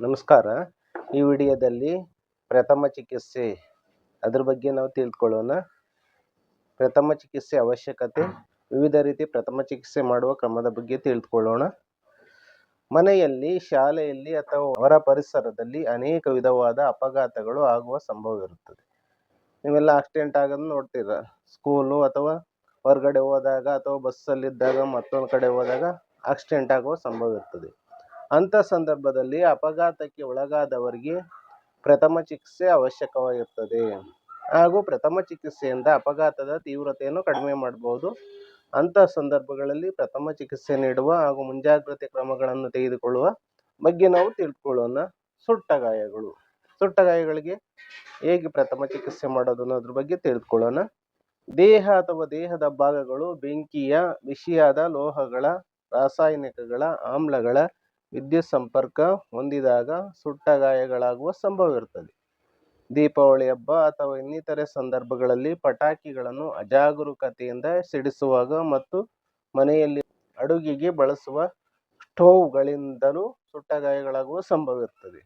ನಮಸ್ಕಾರ. ಈ ವಿಡಿಯೋದಲ್ಲಿ ಪ್ರಥಮ ಚಿಕಿತ್ಸೆ ಅದ್ರ ಬಗ್ಗೆ ನಾವು ತಿಳ್ಕೊಳ್ಳೋಣ. ಪ್ರಥಮ ಚಿಕಿತ್ಸೆ ಅವಶ್ಯಕತೆ, ವಿವಿಧ ರೀತಿ ಪ್ರಥಮ ಚಿಕಿತ್ಸೆ ಮಾಡುವ ಕ್ರಮದ ಬಗ್ಗೆ ತಿಳಿದುಕೊಳ್ಳೋಣ ಮನೆಯಲ್ಲಿ, ಶಾಲೆಯಲ್ಲಿ ಅಥವಾ ಹೊರ ಪರಿಸರದಲ್ಲಿ ಅನೇಕ ವಿಧವಾದ ಅಪಘಾತಗಳು ಆಗುವ ಸಂಭವ ಇರುತ್ತದೆ ನೀವೆಲ್ಲ ಆಕ್ಸಿಡೆಂಟ್ ಆಗೋದು ನೋಡ್ತೀರ? ಸ್ಕೂಲು ಅಥವಾ ಹೊರಗಡೆ ಹೋದಾಗ ಅಥವಾ ಬಸ್ಸಲ್ಲಿದ್ದಾಗ ಮತ್ತೊಂದು ಕಡೆ ಹೋದಾಗ ಆಕ್ಸಿಡೆಂಟ್ ಆಗುವ ಸಂಭವ ಇರ್ತದೆ ಅಂಥ ಸಂದರ್ಭದಲ್ಲಿ ಅಪಘಾತಕ್ಕೆ ಒಳಗಾದವರಿಗೆ ಪ್ರಥಮ ಚಿಕಿತ್ಸೆ ಅವಶ್ಯಕವಾಗಿರ್ತದೆ. ಹಾಗೂ ಪ್ರಥಮ ಚಿಕಿತ್ಸೆಯಿಂದ ಅಪಘಾತದ ತೀವ್ರತೆಯನ್ನು ಕಡಿಮೆ ಮಾಡಬಹುದು. ಅಂಥ ಸಂದರ್ಭಗಳಲ್ಲಿ ಪ್ರಥಮ ಚಿಕಿತ್ಸೆ ನೀಡುವ ಹಾಗೂ ಮುಂಜಾಗ್ರತೆ ಕ್ರಮಗಳನ್ನು ತೆಗೆದುಕೊಳ್ಳುವ ಬಗ್ಗೆ ನಾವು ತಿಳ್ಕೊಳ್ಳೋಣ. ಸುಟ್ಟ ಗಾಯಗಳು ಸುಟ್ಟ ಗಾಯಗಳಿಗೆ ಹೇಗೆ ಪ್ರಥಮ ಚಿಕಿತ್ಸೆ ಮಾಡೋದು ಅನ್ನೋದ್ರ ಬಗ್ಗೆ ತಿಳಿದುಕೊಳ್ಳೋಣ ದೇಹ ಅಥವಾ ದೇಹದ ಭಾಗಗಳು ಬೆಂಕಿಯ ಬಿಸಿಯಾದ ಲೋಹಗಳ, ರಾಸಾಯನಿಕಗಳ, ಆಮ್ಲಗಳ ವಿದ್ಯುತ್ ಸಂಪರ್ಕ ಹೊಂದಿದಾಗ ಸುಟ್ಟ ಗಾಯಗಳಾಗುವ ಸಂಭವ ಇರ್ತದೆ ದೀಪಾವಳಿ ಹಬ್ಬ ಅಥವಾ ಇನ್ನಿತರೆ ಸಂದರ್ಭಗಳಲ್ಲಿ ಪಟಾಕಿಗಳನ್ನು ಅಜಾಗರೂಕತೆಯಿಂದ ಸಿಡಿಸುವಾಗ ಮತ್ತು ಮನೆಯಲ್ಲಿ ಅಡುಗೆಗೆ ಬಳಸುವ ಸ್ಟೋವ್ಗಳಿಂದಲೂ ಸುಟ್ಟ ಗಾಯಗಳಾಗುವ ಸಂಭವ ಇರ್ತದೆ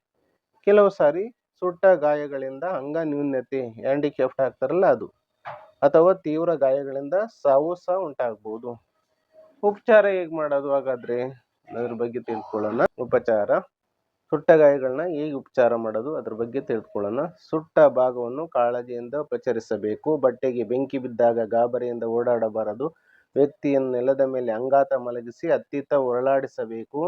ಕೆಲವು ಸಾರಿ ಸುಟ್ಟ ಗಾಯಗಳಿಂದ ಅಂಗ ನ್ಯೂನ್ಯತೆ ಹ್ಯಾಂಡಿಕ್ಯಾಫ್ಟ್ ಆಗ್ತಾರಲ್ಲ ಅದು, ಅಥವಾ ತೀವ್ರ ಗಾಯಗಳಿಂದ ಸಾವು ಸಹ ಉಂಟಾಗ್ಬೋದು. ಉಪಚಾರ ಹೇಗೆ ಮಾಡೋದು ಹಾಗಾದ್ರೆ? ಅದ್ರ ಬಗ್ಗೆ ತಿಳ್ಕೊಳ್ಳೋಣ. ಉಪಚಾರ. ಸುಟ್ಟ ಗಾಯಗಳನ್ನ ಹೇಗೆ ಉಪಚಾರ ಮಾಡೋದು? ಅದ್ರ ಬಗ್ಗೆ ತಿಳ್ಕೊಳ್ಳೋಣ. ಸುಟ್ಟ ಭಾಗವನ್ನು ಕಾಳಜಿಯಿಂದ ಉಪಚರಿಸಬೇಕು. ಬಟ್ಟೆಗೆ ಬೆಂಕಿ ಬಿದ್ದಾಗ ಗಾಬರಿಯಿಂದ ಓಡಾಡಬಾರದು. ವ್ಯಕ್ತಿಯನ್ನು ನೆಲದ ಮೇಲೆ ಅಂಗಾತ ಮಲಗಿಸಿ ಅತ್ತಿತ್ತ ಒರಳಾಡಿಸಬೇಕು.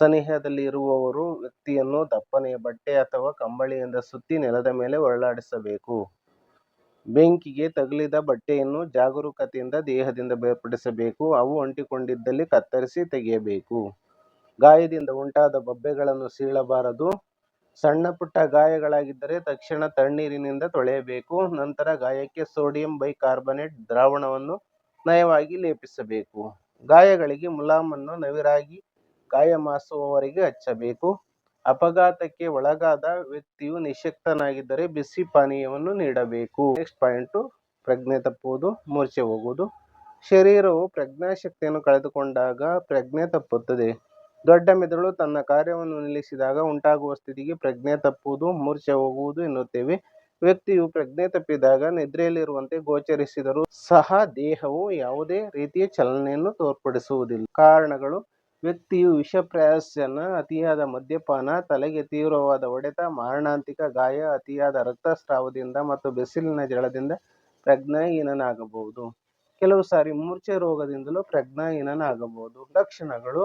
ಸನಿಹದಲ್ಲಿ ಇರುವವರು ವ್ಯಕ್ತಿಯನ್ನು ದಪ್ಪನೆಯ ಬಟ್ಟೆ ಅಥವಾ ಕಂಬಳಿಯಿಂದ ಸುತ್ತಿ ನೆಲದ ಮೇಲೆ ಒರಳಾಡಿಸಬೇಕು. ಬೆಂಕಿಗೆ ತಗುಲಿದ ಬಟ್ಟೆಯನ್ನು ಜಾಗರೂಕತೆಯಿಂದ ದೇಹದಿಂದ ಬೇರ್ಪಡಿಸಬೇಕು. ಅವು ಅಂಟಿಕೊಂಡಿದ್ದಲ್ಲಿ ಕತ್ತರಿಸಿ ತೆಗೆಯಬೇಕು. ಗಾಯದಿಂದ ಉಂಟಾದ ಬೊಬ್ಬೆಗಳನ್ನು ಸೀಳಬಾರದು. ಸಣ್ಣ ಪುಟ್ಟ ಗಾಯಗಳಾಗಿದ್ದರೆ ತಕ್ಷಣ ತಣ್ಣೀರಿನಿಂದ ತೊಳೆಯಬೇಕು. ನಂತರ ಗಾಯಕ್ಕೆ ಸೋಡಿಯಂ ಬೈಕಾರ್ಬನೇಟ್ ದ್ರಾವಣವನ್ನು ನಯವಾಗಿ ಲೇಪಿಸಬೇಕು. ಗಾಯಗಳಿಗೆ ಮುಲಾಮನ್ನು ನವಿರಾಗಿ ಗಾಯ ಮಾಸುವವರೆಗೆ ಹಚ್ಚಬೇಕು. ಅಪಘಾತಕ್ಕೆ ಒಳಗಾದ ವ್ಯಕ್ತಿಯು ನಿಶಕ್ತನಾಗಿದ್ದರೆ ಬಿಸಿ ಪಾನೀಯವನ್ನು ನೀಡಬೇಕು. ನೆಕ್ಸ್ಟ್ ಪಾಯಿಂಟು, ಪ್ರಜ್ಞೆ ತಪ್ಪುವುದು, ಮೂರ್ಛೆ ಹೋಗುವುದು. ಶರೀರವು ಪ್ರಜ್ಞಾಶಕ್ತಿಯನ್ನು ಕಳೆದುಕೊಂಡಾಗ ಪ್ರಜ್ಞೆ ತಪ್ಪುತ್ತದೆ. ದೊಡ್ಡ ಮೆದುಳು ತನ್ನ ಕಾರ್ಯವನ್ನು ನಿಲ್ಲಿಸಿದಾಗ ಉಂಟಾಗುವ ಸ್ಥಿತಿಗೆ ಪ್ರಜ್ಞೆ ತಪ್ಪುವುದು, ಮೂರ್ಛೆ ಹೋಗುವುದು ಎನ್ನುತ್ತೇವೆ. ವ್ಯಕ್ತಿಯು ಪ್ರಜ್ಞೆ ತಪ್ಪಿದಾಗ ನಿದ್ರೆಯಲ್ಲಿರುವಂತೆ ಗೋಚರಿಸಿದರೂ ಸಹ ದೇಹವು ಯಾವುದೇ ರೀತಿಯ ಚಲನೆಯನ್ನು ತೋರ್ಪಡಿಸುವುದಿಲ್ಲ. ಕಾರಣಗಳು, ವ್ಯಕ್ತಿಯು ವಿಷಪ್ರಾಶನ ಅತಿಯಾದ ಮದ್ಯಪಾನ, ತಲೆಗೆ ತೀವ್ರವಾದ ಹೊಡೆತ, ಮಾರಣಾಂತಿಕ ಗಾಯ, ಅತಿಯಾದ ರಕ್ತಸ್ರಾವದಿಂದ ಮತ್ತು ಬಿಸಿಲಿನ ಜಳದಿಂದ ಪ್ರಜ್ಞಾಹೀನನಾಗಬಹುದು. ಕೆಲವು ಸಾರಿ ಮೂರ್ಛೆ ರೋಗದಿಂದಲೂ ಪ್ರಜ್ಞಾಹೀನನಾಗಬಹುದು. ಲಕ್ಷಣಗಳು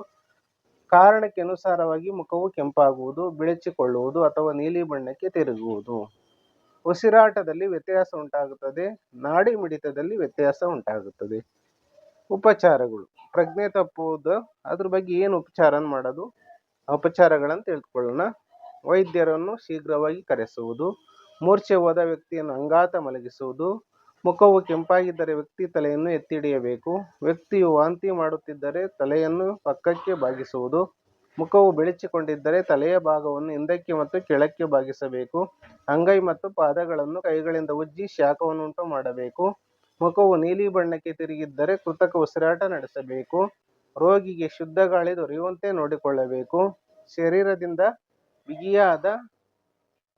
ಕಾರಣಕ್ಕೆ ಅನುಸಾರವಾಗಿ ಮುಖವು ಕೆಂಪಾಗುವುದು, ಬಿಳಿಚಿಕೊಳ್ಳುವುದು ಅಥವಾ ನೀಲಿ ಬಣ್ಣಕ್ಕೆ ತಿರುಗುವುದು. ಉಸಿರಾಟದಲ್ಲಿ ವ್ಯತ್ಯಾಸ ಉಂಟಾಗುತ್ತದೆ, ನಾಡಿ ಮಿಡಿತದಲ್ಲಿ ವ್ಯತ್ಯಾಸ ಉಂಟಾಗುತ್ತದೆ. ಉಪಚಾರಗಳು. ಪ್ರಜ್ಞೆ ತಪ್ಪುವುದು, ಅದ್ರ ಬಗ್ಗೆ ಏನು ಉಪಚಾರ ಮಾಡೋದು? ಉಪಚಾರಗಳನ್ನು ತಿಳಿದುಕೊಳ್ಳೋಣ ವೈದ್ಯರನ್ನು ಶೀಘ್ರವಾಗಿ ಕರೆಸುವುದು. ಮೂರ್ಛೆ ಹೋದ ವ್ಯಕ್ತಿಯನ್ನು ಅಂಗಾತ ಮಲಗಿಸುವುದು. ಮುಖವು ಕೆಂಪಾಗಿದ್ದರೆ ವ್ಯಕ್ತಿ ತಲೆಯನ್ನು ಎತ್ತಿಡಿಯಬೇಕು ವ್ಯಕ್ತಿಯು ವಾಂತಿ ಮಾಡುತ್ತಿದ್ದರೆ ತಲೆಯನ್ನು ಪಕ್ಕಕ್ಕೆ ಬಾಗಿಸುವುದು. ಮುಖವು ಬೆಳಚಿಕೊಂಡಿದ್ದರೆ ತಲೆಯ ಭಾಗವನ್ನು ಹಿಂದಕ್ಕೆ ಮತ್ತು ಕೆಳಕ್ಕೆ ಬಾಗಿಸಬೇಕು. ಅಂಗೈ ಮತ್ತು ಪಾದಗಳನ್ನು ಕೈಗಳಿಂದ ಉಜ್ಜಿ ಶಾಖವನ್ನುಂಟು ಮಾಡಬೇಕು. ಮುಖವು ನೀಲಿ ಬಣ್ಣಕ್ಕೆ ತಿರುಗಿದ್ದರೆ ಕೃತಕ ಉಸಿರಾಟ ನಡೆಸಬೇಕು. ರೋಗಿಗೆ ಶುದ್ಧ ಗಾಳಿ ದೊರೆಯುವಂತೆ ನೋಡಿಕೊಳ್ಳಬೇಕು. ಶರೀರದಿಂದ ಬಿಗಿಯಾದ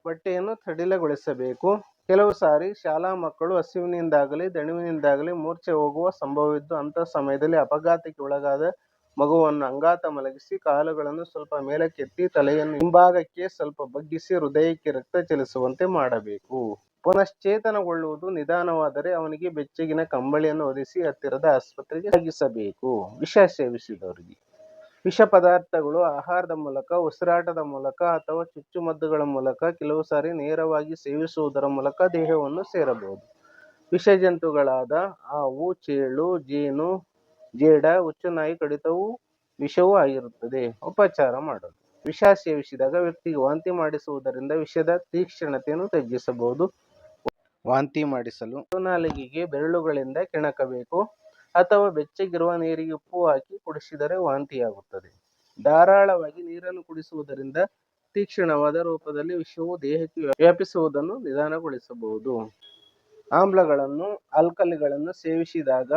ಬಟ್ಟೆಯನ್ನು ಸಡಿಲಗೊಳಿಸಬೇಕು. ಕೆಲವು ಸಾರಿ ಶಾಲಾ ಮಕ್ಕಳು ಹಸಿವಿನಿಂದಾಗಲಿ, ದಣಿವಿನಿಂದಾಗಲಿ ಮೂರ್ಛೆ ಹೋಗುವ ಸಂಭವವಿದ್ದು ಅಂತ ಸಮಯದಲ್ಲಿ ಅಪಘಾತಕ್ಕೆ ಒಳಗಾದ ಮಗುವನ್ನು ಅಂಗಾತ ಮಲಗಿಸಿ ಕಾಲುಗಳನ್ನು ಸ್ವಲ್ಪ ಮೇಲಕ್ಕೆತ್ತಿ ತಲೆಯನ್ನು ಹಿಂಭಾಗಕ್ಕೆ ಸ್ವಲ್ಪ ಬಗ್ಗಿಸಿ ಹೃದಯಕ್ಕೆ ರಕ್ತ ಚಲಿಸುವಂತೆ ಮಾಡಬೇಕು. ಪುನಶ್ಚೇತನಗೊಳ್ಳುವುದು ನಿಧಾನವಾದರೆ ಅವನಿಗೆ ಬೆಚ್ಚಗಿನ ಕಂಬಳಿಯನ್ನು ಒದಿಸಿ ಹತ್ತಿರದ ಆಸ್ಪತ್ರೆಗೆ ಸಾಗಿಸಬೇಕು ವಿಷ ಸೇವಿಸಿದವರಿಗೆ. ವಿಷ ಪದಾರ್ಥಗಳು ಆಹಾರದ ಮೂಲಕ ಉಸಿರಾಟದ ಮೂಲಕ ಅಥವಾ ಚುಚ್ಚುಮದ್ದುಗಳ ಮೂಲಕ ಕೆಲವು ಸಾರಿ ನೇರವಾಗಿ ಸೇವಿಸುವುದರ ಮೂಲಕ ದೇಹವನ್ನು ಸೇರಬಹುದು. ವಿಷಜಂತುಗಳಾದ ಹಾವು ಚೇಳು ಜೇನು ಜೇಡ ಹುಚ್ಚುನಾಯಿ ಕಡಿತವು ವಿಷವೂ ಆಗಿರುತ್ತದೆ. ಉಪಚಾರ ಮಾಡೋದು. ವಿಷ ಸೇವಿಸಿದಾಗ ವ್ಯಕ್ತಿಗೆ ವಾಂತಿ ಮಾಡಿಸುವುದರಿಂದ ವಿಷದ ತೀಕ್ಷ್ಣತೆಯನ್ನು ತಗ್ಗಿಸಬಹುದು ವಾಂತಿ ಮಾಡಿಸಲು ನಾಲಿಗೆಗೆ ಬೆರಳುಗಳಿಂದ ಕೆಣಕಬೇಕು. ಅಥವಾ ಬೆಚ್ಚಗಿರುವ ನೀರಿಗೆ ಉಪ್ಪು ಹಾಕಿ ಕುಡಿಸಿದರೆ ವಾಂತಿಯಾಗುತ್ತದೆ. ಧಾರಾಳವಾಗಿ ನೀರನ್ನು ಕುಡಿಸುವುದರಿಂದ ತೀಕ್ಷ್ಣವಾದ ರೂಪದಲ್ಲಿ ವಿಷವು ದೇಹಕ್ಕೆ ವ್ಯಾಪಿಸುವುದನ್ನು ನಿಧಾನಗೊಳಿಸಬಹುದು. ಆಮ್ಲಗಳನ್ನು, ಆಲ್ಕಲಿಗಳನ್ನು ಸೇವಿಸಿದಾಗ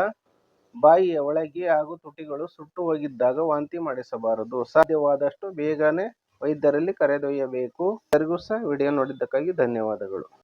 ಬಾಯಿಯ ಒಳಗೆ ಹಾಗೂ ತುಟಿಗಳು ಸುಟ್ಟು ಹೋಗಿದ್ದಾಗ ವಾಂತಿ ಮಾಡಿಸಬಾರದು. ಸಾಧ್ಯವಾದಷ್ಟು ಬೇಗನೆ ವೈದ್ಯರಲ್ಲಿ ಕರೆದೊಯ್ಯಬೇಕು. ಎಲ್ಲರಿಗೂ ಸಹ ವಿಡಿಯೋ ನೋಡಿದ್ದಕ್ಕಾಗಿ ಧನ್ಯವಾದಗಳು.